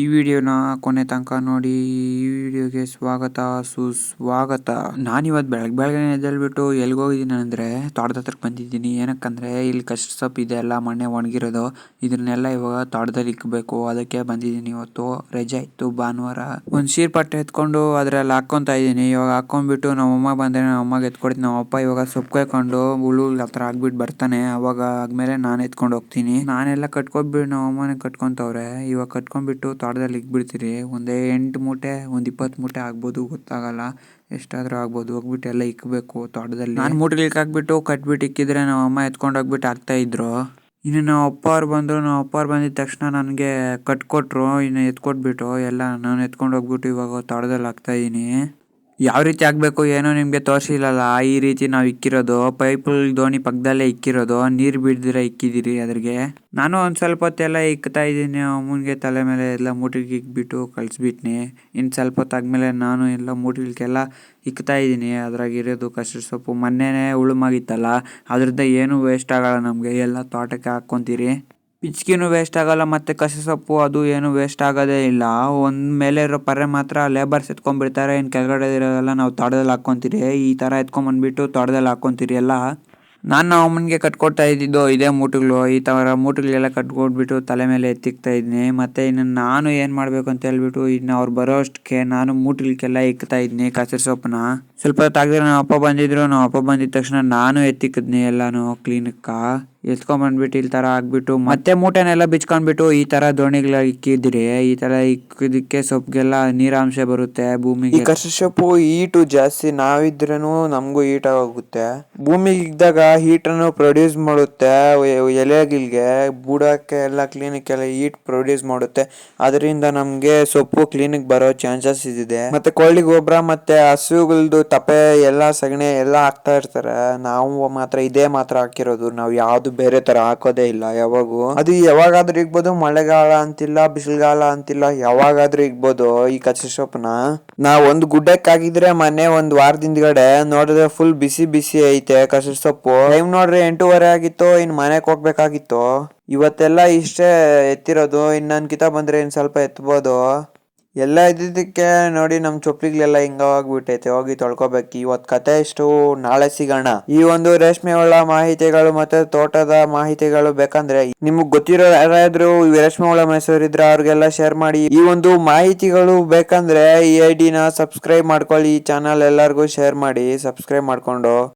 ಈ ವಿಡಿಯೋನ ಕೊನೆ ತನಕ ನೋಡಿ, ಈ ವಿಡಿಯೋಗೆ ಸ್ವಾಗತ, ಸುಸ್ವಾಗತ. ನಾನಿವತ್ತು ಬೆಳಗ್ಗೆ ಬೆಳಗ್ಗೆ ಎದ್ದೇಳ್ಬಿಟ್ಟು ಎಲ್ಲಿಗೆ ಹೋಗಿದ್ದೀನಿ ಅಂದರೆ, ತೋಟದ ಹತ್ರಕ್ಕೆ ಬಂದಿದ್ದೀನಿ. ಏನಕ್ಕಂದರೆ, ಇಲ್ಲಿ ಕಷ್ಟ ಸೊಪ್ಪು ಇದೆ ಎಲ್ಲ ಮಣ್ಣೆ ಒಣಗಿರೋದು. ಇದನ್ನೆಲ್ಲ ಇವಾಗ ತೋಟದಲ್ಲಿ ಇಕ್ಕಬೇಕು ಅದಕ್ಕೆ ಬಂದಿದ್ದೀನಿ ಇವತ್ತು. ರಜೆ ಇತ್ತು ಭಾನುವಾರ. ಒಂದು ಸೀರ್ ಪಟ್ಟೆ ಎತ್ಕೊಂಡು ಅದ್ರಲ್ಲಿ ಹಾಕ್ಕೊಂತ ಇದ್ದೀನಿ. ಇವಾಗ ಹಾಕೊಂಡ್ಬಿಟ್ಟು ನಮ್ಮಮ್ಮ ಬಂದರೆ ನಮ್ಮ ಅಮ್ಮಗೆ ಎತ್ಕೊಡ್ತೀನಿ. ನಮ್ಮಪ್ಪ ಇವಾಗ ಸೊಪ್ಪು ಕಾಯ್ಕೊಂಡು ಹುಳು ಹತ್ರ ಹಾಕ್ಬಿಟ್ಟು ಬರ್ತಾನೆ. ಅವಾಗ ಆದ್ಮೇಲೆ ನಾನು ಎತ್ಕೊಂಡು ಹೋಗ್ತೀನಿ. ನಾನೆಲ್ಲ ಕಟ್ಕೊಬಿಟ್ಟು ನಮ್ಮ ಅಮ್ಮನೇ ಕಟ್ಕೊಂತವ್ರೆ. ಇವಾಗ ಕಟ್ಕೊಂಡ್ಬಿಟ್ಟು ತೋಟದಲ್ಲಿ ಇಕ್ಬಿಡ್ತೀರಿ ಒಂದೇ ಎಂಟು ಮೂಟೆ, ಒಂದು ಇಪ್ಪತ್ತು ಮೂಟೆ ಆಗ್ಬೋದು, ಗೊತ್ತಾಗಲ್ಲ. ಎಷ್ಟಾದರೂ ಆಗ್ಬೋದು. ಹೋಗ್ಬಿಟ್ಟು ಎಲ್ಲ ಇಕ್ಕಬೇಕು ತೋಟದಲ್ಲಿ. ನಾನು ಮೂಟೆಗೆ ಹಾಕ್ಬಿಟ್ಟು ಕಟ್ಬಿಟ್ಟು ಇಕ್ಕಿದ್ರೆ ನಮ್ಮ ಅಮ್ಮ ಎತ್ಕೊಂಡು ಹೋಗ್ಬಿಟ್ಟು ಹಾಕ್ತಾ ಇದ್ರು. ಇನ್ನು ನಮ್ಮ ಅಪ್ಪ ಅವ್ರು ಬಂದರು. ನಮ್ಮ ಅಪ್ಪ ಅವ್ರು ಬಂದಿದ ತಕ್ಷಣ ನನಗೆ ಕಟ್ಕೊಟ್ರು. ಇನ್ನು ಎತ್ಕೊಟ್ಬಿಟ್ಟು ಎಲ್ಲ ನಾನು ಎತ್ಕೊಂಡು ಹೋಗ್ಬಿಟ್ಟು ಇವಾಗ ತೋಟದಲ್ಲಿ ಹಾಕ್ತಾ ಇದ್ದೀನಿ ಯಾವ ರೀತಿ ಆಗಬೇಕು ಏನೋ ನಿಮಗೆ ತೋರಿಸಿಲ್ಲಲ್ಲ, ಈ ರೀತಿ ನಾವು ಇಕ್ಕಿರೋದು, ಪೈಪ್ ದೋಣಿ ಪಕ್ಕದಲ್ಲೇ ಇಕ್ಕಿರೋದು, ನೀರು ಬಿಡ್ದಿರ ಇಕ್ಕಿದ್ದೀರಿ ಅದ್ರಿಗೆ? ನಾನು ಒಂದು ಸ್ವಲ್ಪ ಹೊತ್ತೆಲ್ಲ ಇಕ್ತಾ ಇದ್ದೀನಿ ಅಮ್ಮನಿಗೆ ತಲೆ ಮೇಲೆ ಎಲ್ಲ ಮೂಟಿಗೆ ಇಕ್ಬಿಟ್ಟು ಕಳಿಸ್ಬಿಟ್ನಿ. ಇನ್ನು ಸ್ವಲ್ಪ ಹೊತ್ತಾದ್ಮೇಲೆ ನಾನು ಎಲ್ಲ ಮೂಟಿಗಳಿಗೆಲ್ಲ ಇಕ್ತಾ ಇದ್ದೀನಿ ಅದ್ರಾಗಿರೋದು ಕಸರ ಸೊಪ್ಪು ಮೊನ್ನೆನೇ ಉಳುಮಾಗಿತ್ತಲ್ಲ ಅದರಿಂದ ಏನೂ ವೇಸ್ಟ್ ಆಗೋಲ್ಲ ನಮಗೆ, ಎಲ್ಲ ತೋಟಕ್ಕೆ ಹಾಕ್ಕೊಂತೀರಿ? ಪಿಚ್ಕಿನೂ ವೇಸ್ಟ್ ಆಗಲ್ಲ ಮತ್ತು ಕಸಿ ಸೊಪ್ಪು ಅದು ಏನು ವೇಸ್ಟ್ ಆಗೋದೇ ಇಲ್ಲ. ಒಂದು ಮೇಲೆ ಇರೋ ಪರೆ ಮಾತ್ರ ಲೇಬರ್ಸ್ ಎತ್ಕೊಂಡ್ಬಿಡ್ತಾರೆ. ಇನ್ನು ಕೆಳಗಡೆ ಇರೋದೆಲ್ಲ ನಾವು ತೋಟದಲ್ಲಿ ಹಾಕ್ಕೊಂತೀರಿ. ಈ ಥರ ಎತ್ಕೊಂಬಂದ್ಬಿಟ್ಟು ತೋಟದಲ್ಲಿ ಹಾಕ್ಕೊಂತೀರಿ ಎಲ್ಲ. ನಾನು ಅಮ್ಮನಿಗೆ ಕಟ್ಕೊಡ್ತಾ ಇದ್ದಿದ್ದು ಇದೇ ಮೂಟುಗಳು. ಈ ಥರ ಮೂಟುಗಳೆಲ್ಲ ಕಟ್ಕೊಟ್ಬಿಟ್ಟು ತಲೆ ಮೇಲೆ ಎತ್ತಿಕ್ತಾ ಇದ್ದೀನಿ ಮತ್ತು ಇನ್ನು ನಾನು ಏನು ಮಾಡಬೇಕು ಅಂತ ಹೇಳ್ಬಿಟ್ಟು ಇನ್ನು ಅವ್ರು ಬರೋ ಅಷ್ಟಕ್ಕೆ ನಾನು ಮೂಟುಗಳಿಗೆಲ್ಲ ಇಕ್ತಾ ಇದ್ದೀನಿ ಕಸರ್ ಸೊಪ್ಪನ್ನ. ಸ್ವಲ್ಪ ಹೊತ್ತಾಗಿದ್ರೆ ನಮ್ಮ ಅಪ್ಪ ಬಂದಿದ್ರು. ನಮ್ಮ ಅಪ್ಪ ಬಂದಿದ ತಕ್ಷಣ ನಾನು ಎತ್ತಿಕ್ಕಿದ್ನಿ ಎಲ್ಲಾನು ಕ್ಲೀನಕ್ಕ ಎತ್ಕೊಂಬಂದ್ಬಿಟ್ಟು ಈ ಥರ ಹಾಕ್ಬಿಟ್ಟು ಮತ್ತೆ ಮೂಟೆನೆಲ್ಲ ಬಿಚ್ಕೊಂಡ್ಬಿಟ್ಟು ಈ ಥರ ದೋಣಿಗಳ ಇಕ್ಕಿದ್ರೆ ಈ ಥರ ಇಕ್ಕಿದ್ದಕ್ಕೆ ಸೊಪ್ಪಿಗೆಲ್ಲ ನೀರಾಂಶ ಬರುತ್ತೆ ಈ ಭೂಮಿಗೆ ಕಸ ಸೊಪ್ಪು ಹೀಟು ಜಾಸ್ತಿ ನಾವಿದ್ರೂ ನಮಗೂ ಹೀಟ್ ಆಗುತ್ತೆ ಭೂಮಿಗೆ ಇದ್ದಾಗ ಹೀಟನ್ನು ಪ್ರೊಡ್ಯೂಸ್ ಮಾಡುತ್ತೆ. ಎ- ಎಲೆಗಳಿಗೆ ಬುಡಕ್ಕೆ ಎಲ್ಲ ಕ್ಲೀನಿಕ್ಕೆಲ್ಲ ಹೀಟ್ ಪ್ರೊಡ್ಯೂಸ್ ಮಾಡುತ್ತೆ. ಅದರಿಂದ ನಮಗೆ ಸೊಪ್ಪು ಕ್ಲೀನಿಕ್ ಬರೋ ಚಾನ್ಸಸ್ ಇದೆ ಮತ್ತೆ ಕೋಳಿ ಗೊಬ್ಬರ ಮತ್ತೆ ಹಸುಗಳದ್ದು ತಪೆ ಎಲ್ಲ ಸಗಣಿ ಎಲ್ಲ ಹಾಕ್ತಾ ಇರ್ತಾರೆ. ನಾವು ಮಾತ್ರ ಇದೇ ಮಾತ್ರ ಹಾಕಿರೋದು. ನಾವು ಯಾವ್ದು ಬೇರೆ ತರ ಹಾಕೋದೇ ಇಲ್ಲ, ಯಾವಾಗೂ. ಅದು ಯಾವಾಗಾದ್ರೂ ಇಗ್ಬೋದು, ಮಳೆಗಾಲ ಅಂತಿಲ್ಲ, ಬಿಸಿಲುಗಾಲ ಅಂತಿಲ್ಲ, ಯಾವಾಗಾದ್ರೂ ಇಗ್ಬೋದು ಈ ಕಚ್ಚೆ ಸೊಪ್ಪನ ನಾ ಒಂದ್ ಗುಡ್ಡಕ್ಕೆ ಹಾಕಿದ್ರೆ ಮೊನ್ನೆ ಒಂದ್ ವಾರದ ಹಿಂದ್ಗಡೆ ನೋಡಿದ್ರೆ ಫುಲ್ ಬಿಸಿ ಬಿಸಿ ಐತೆ ಕಸ ಸೊಪ್ಪು. ಟೈಮ್ ನೋಡ್ರಿ ಎಂಟೂವರೆ ಆಗಿತ್ತು, ಇನ್ ಮನೆಗೆ ಹೋಗ್ಬೇಕಾಗಿತ್ತು. ಇವತ್ತೆಲ್ಲ ಇಷ್ಟೇ ಎತ್ತಿರೋದು, ಇನ್ ಕಿತ ಬಂದ್ರೆ ಇನ್ ಸ್ವಲ್ಪ ಎತ್ಬೋದು. ಎಲ್ಲ ಇದ್ದಿದ್ದಕ್ಕೆ ನೋಡಿ ನಮ್ ಚೊಪ್ಲಿಗ್ಲೆಲ್ಲ ಹಿಂಗಾಗ್ಬಿಟ್ಟೈತೆ ಹೋಗಿ ತೊಳ್ಕೊಬೇಕು. ಇವತ್ ಕತೆ ಇಷ್ಟು. ನಾಳೆ ಸಿಗೋಣ. ಈ ಒಂದು ರೇಷ್ಮೆ ಹುಳ ಮಾಹಿತಿಗಳು ಮತ್ತೆ ತೋಟದ ಮಾಹಿತಿಗಳು ಬೇಕಂದ್ರೆ ನಿಮಗ್ ಗೊತ್ತಿರೋ ಯಾರಾದ್ರೂ ರೇಷ್ಮೆ ಹುಳ ಮೈಸೂರಿದ್ರೆ ಅವ್ರಿಗೆಲ್ಲ ಶೇರ್ ಮಾಡಿ. ಈ ಒಂದು ಮಾಹಿತಿಗಳು ಬೇಕಂದ್ರೆ ಈ ಐ ಡಿನ ಸಬ್ಸ್ಕ್ರೈಬ್ ಮಾಡ್ಕೊಳ್ಳಿ. ಈ ಚಾನಲ್ ಎಲ್ಲರಿಗೂ ಶೇರ್ ಮಾಡಿ. ಸಬ್ಸ್ಕ್ರೈಬ್ ಮಾಡ್ಕೊಂಡು.